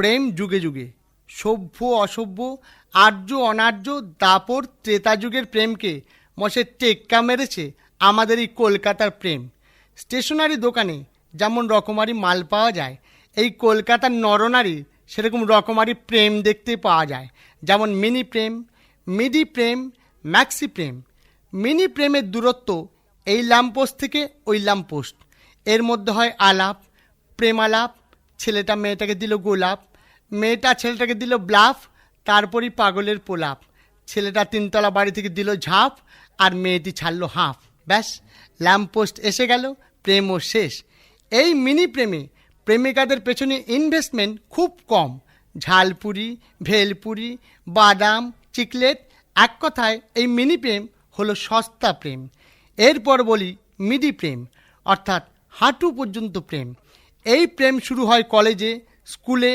প্রেম যুগে যুগে, সভ্য অসভ্য, আর্য অনার্য, দাপর ত্রেতা যুগের প্রেমকে মশে টেক্কা মেরেছে আমাদের এই কলকাতার প্রেম। স্টেশনারি দোকানে যেমন রকমারি মাল পাওয়া যায়, এই কলকাতার নরনারী সেরকম রকমারি প্রেম দেখতে পাওয়া যায়। যেমন মিনি প্রেম, মিডি প্রেম, ম্যাক্সি প্রেম। মিনি প্রেমের দূরত্ব এই ল্যাম্পোস্ট থেকে ওই ল্যাম্পোস্ট এর মধ্যে হয় আলাপ, প্রেমালাপ, ছেলেটা মেয়েটাকে দিল গোলাপ মেয়েটা ছেলেটাকে দিল ব্লাফ, তারপরই পাগলের পোলাপ। ছেলেটা তিনতলা বাড়ি থেকে দিল ঝাঁপ, আর মেয়েটি ছাড়লো হাঁফ। ব্যাস, ল্যাম্পপোস্ট এসে গেল, প্রেমও শেষ। এই মিনি প্রেমে প্রেমিকাদের পেছনে ইনভেস্টমেন্ট খুব কম। ঝালপুরি, ভেলপুরি, বাদাম, চিকলেট, এক কথায় এই মিনি প্রেম হলো সস্তা প্রেম। এরপর বলি মিডি প্রেম, অর্থাৎ হাঁটু পর্যন্ত প্রেম। এই প্রেম শুরু হয় কলেজে, স্কুলে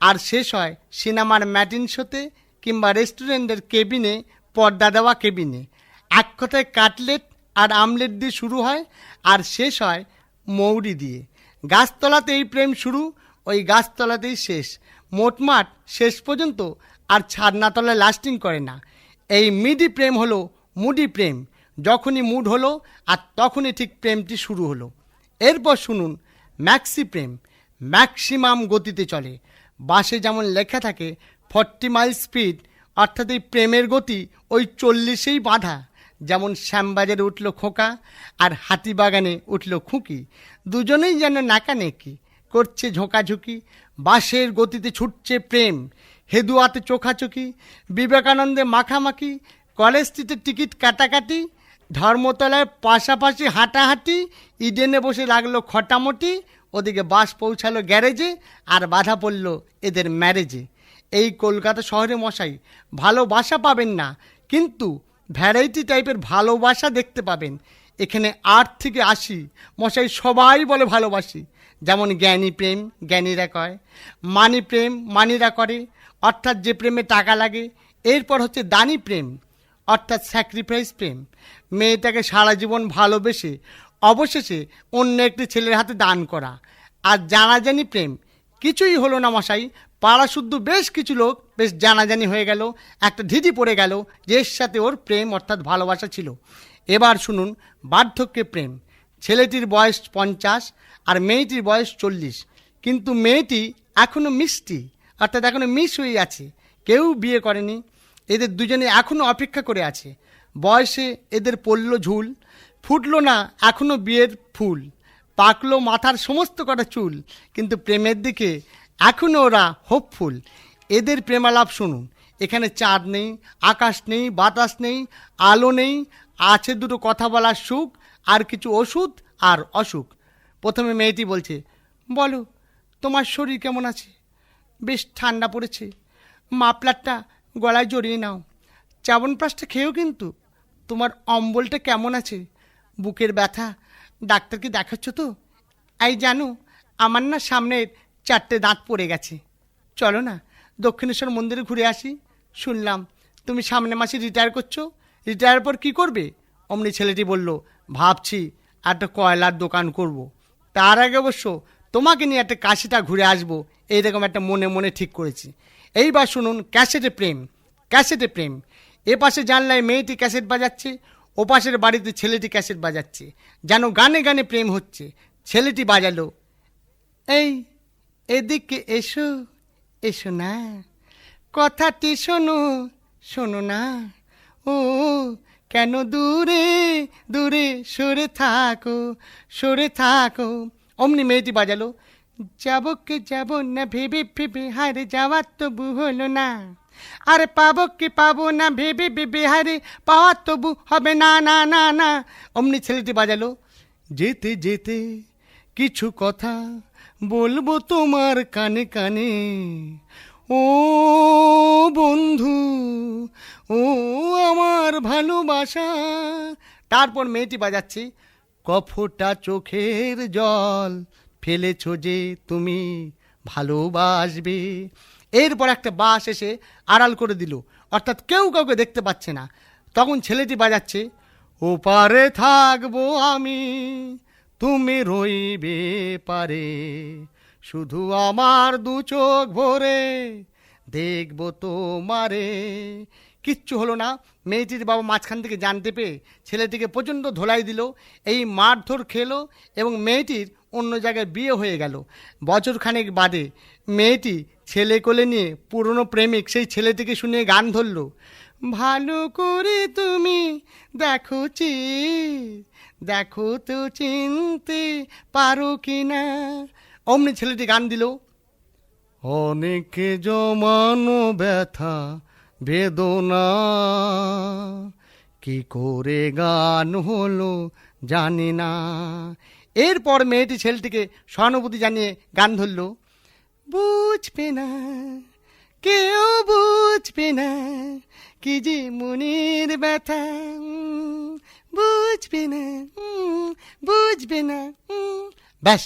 আর শেষ হয় সিনেমার ম্যাটিন শোতে কিংবা রেস্টুরেন্টের কেবিনে, পর্দা দেওয়া কেবিনে। এক কথায় কাটলেট আর আমলেট দিয়ে শুরু হয় আর শেষ হয় মৌরি দিয়ে। গাছতলাতে এই প্রেম শুরু, ওই গাছতলাতেই শেষ। মোটমাট শেষ পর্যন্ত আর ছাদনাতলায় লাস্টিং করে না। এই মিডি প্রেম হলো মুডি প্রেম। যখনই মুড হলো আর তখনই ঠিক প্রেমটি শুরু হলো। এরপর শুনুন ম্যাক্সি প্রেম। ম্যাক্সিমাম গতিতে চলে। বাসে যেমন লেখা থাকে ফর্টি মাইল স্পিড অর্থাৎ এই প্রেমের গতি ওই চল্লিশেই বাঁধা। যেমন শ্যামবাজারে উঠল খোকা আর হাতিবাগানে উঠল খুঁকি। দুজনেই যেন নাকানেকি, করছে ঝোঁকাঝুঁকি, বাসের গতিতে ছুটছে প্রেম, হেদুয়াতে চোখাচোখি, বিবেকানন্দে মাখামাখি, কলেজ স্ট্রিটের টিকিট কাটাকাটি, ধর্মতলায় পাশাপাশি হাঁটাহাঁটি, ইডেনে বসে লাগল খটামটি ওদিকে বাস পৌঁছালো গ্যারেজে আর বাধা পড়ল এদের ম্যারেজে। এই কলকাতা শহরে মশাই ভালোবাসা পাবেন না, কিন্তু ভ্যারাইটি টাইপের ভালোবাসা দেখতে পাবেন। এখানে আট থেকে আশি, মশাই সবাই বলে ভালোবাসি। যেমন জ্ঞানী প্রেম, জ্ঞানীরা কয়। মানি প্রেম, মানিরা করে। অর্থাৎ যে প্রেমে টাকা লাগে, এরপর হচ্ছে দানি প্রেম, অর্থাৎ স্যাক্রিফাইস প্রেম। মেয়েটাকে সারা জীবন ভালোবেসে অবশেষে অন্য একটি ছেলের হাতে দান করা। আর জানাজানি প্রেম। কিছুই হলো না মশাই। পাড়া শুদ্ধ বেশ কিছু লোক বেশ জানাজানি হয়ে গেল। একটা ঢিঢি পড়ে গেল যে এর সাথে ওর প্রেম অর্থাৎ ভালোবাসা ছিল। এবার শুনুন, বার্ধক্যে প্রেম। ছেলেটির বয়স পঞ্চাশ আর মেয়েটির বয়স চল্লিশ। কিন্তু মেয়েটি এখনও মিষ্টি, অর্থাৎ এখনও মিস হয়ে আছে। কেউ বিয়ে করেনি। এদের দুজনে এখনও অপেক্ষা করে আছে। বয়সে এদের পড়ল ঝুল, ফুটলো না এখনও বিয়ের ফুল। পাকলো মাথার সমস্ত কটা চুল, কিন্তু প্রেমের দিকে এখনও ওরা হোপফুল এদের প্রেমালাপ শুনুন, এখানে চাঁদ নেই, আকাশ নেই, বাতাস নেই, আলো নেই, আছে দুটো কথা বলার সুখ, আর কিছু ওষুধ আর অসুখ। প্রথমে মেয়েটি বলছে, বলো, তোমার শরীর কেমন আছে? বেশ ঠান্ডা পড়েছে। মাপলারটা গলায় জড়িয়ে নাও। চাবনপ্রাশটা খেয়েও কিন্তু তোমার অম্বলটা কেমন আছে? বুকের ব্যথা ডাক্তারকে দেখাচ্ছ তো? এই জানো, আমার না সামনের চারটে দাঁত পড়ে গেছে। চলো না, দক্ষিণেশ্বর মন্দিরে ঘুরে আসি। শুনলাম, তুমি সামনে মাসে রিটায়ার করছ। রিটায়ার পর কি করবে? অমনি ছেলেটি বলল, ভাবছি একটা কয়লার দোকান করব। তার আগে অবশ্য তোমাকে নিয়ে একটা কাশিটা ঘুরে আসব। এইরকম একটা মনে মনে ঠিক করেছি। এইবার শুনুন, ক্যাসেটে প্রেম ক্যাসেটে প্রেম। এ পাশে জানলায় মেয়েটি ক্যাসেট বাজাচ্ছে। ও পাশের বাড়িতে ছেলেটি ক্যাসেট বাজাচ্ছে। যেন গানে গানে প্রেম হচ্ছে। ছেলেটি বাজালো, এই, এদিকে এসো এসো না। কথাটি শোনো শোনো না। ও, কেন দূরে দূরে সরে থাকো সরে থাকো। অমনি মেয়েটি বাজালো, যাব কে যাব না, ভেবে ভেবে হারে যাওয়ার তবু হলো না। আরে পাবো কি পাবো না, ভেবে ভেবে হারে পাওয়ার তবু হবে না না না না। অমনি ছেলেটি বাজালো, যেতে যেতে কিছু কথা বলব তোমার কানে কানে। ও বন্ধু, ও আমার ভালোবাসা। তারপর মেয়েটি বাজাচ্ছে, কফোটা চোখের জল ফেলেছো যে তুমি ভালোবাসবে। এরপর একটা বাস এসে আড়াল করে দিল। অর্থাৎ কেউ কাউকে দেখতে পাচ্ছে না। তখন ছেলেটি বাজাচ্ছে, ওপারে থাকব আমি, তুমি রইবে পারে। শুধু আমার দু চোখ ভরে দেখব তোমারে। কিচ্ছু হলো না। মেয়েটির বাবা মাঝখান থেকে জানতে পেয়ে ছেলেটিকে প্রচণ্ড ধোলাই দিল, এই মারধর খেলো এবং মেয়েটির অন্য জায়গায় বিয়ে হয়ে গেল। বছরখানেক বাদে মেয়েটি ছেলে কোলে নিয়ে পুরনো প্রেমিক সেই ছেলেটিকে শুনে গান ধরল, ভালো করে তুমি দেখো চি দেখো তো চিনতে পারো কি না অমনি ছেলেটি গান দিল, অনেকে জমানো ব্যথা বেদনা। কি করে গান হলো জানি না। এরপর মেয়েটি ছেলেটিকে সহানুভূতি জানিয়ে গান ধরল, বুঝবে না, কেউ বুঝবে না কি যে মনের ব্যথা। বুঝবে না বুঝবে না। ব্যাস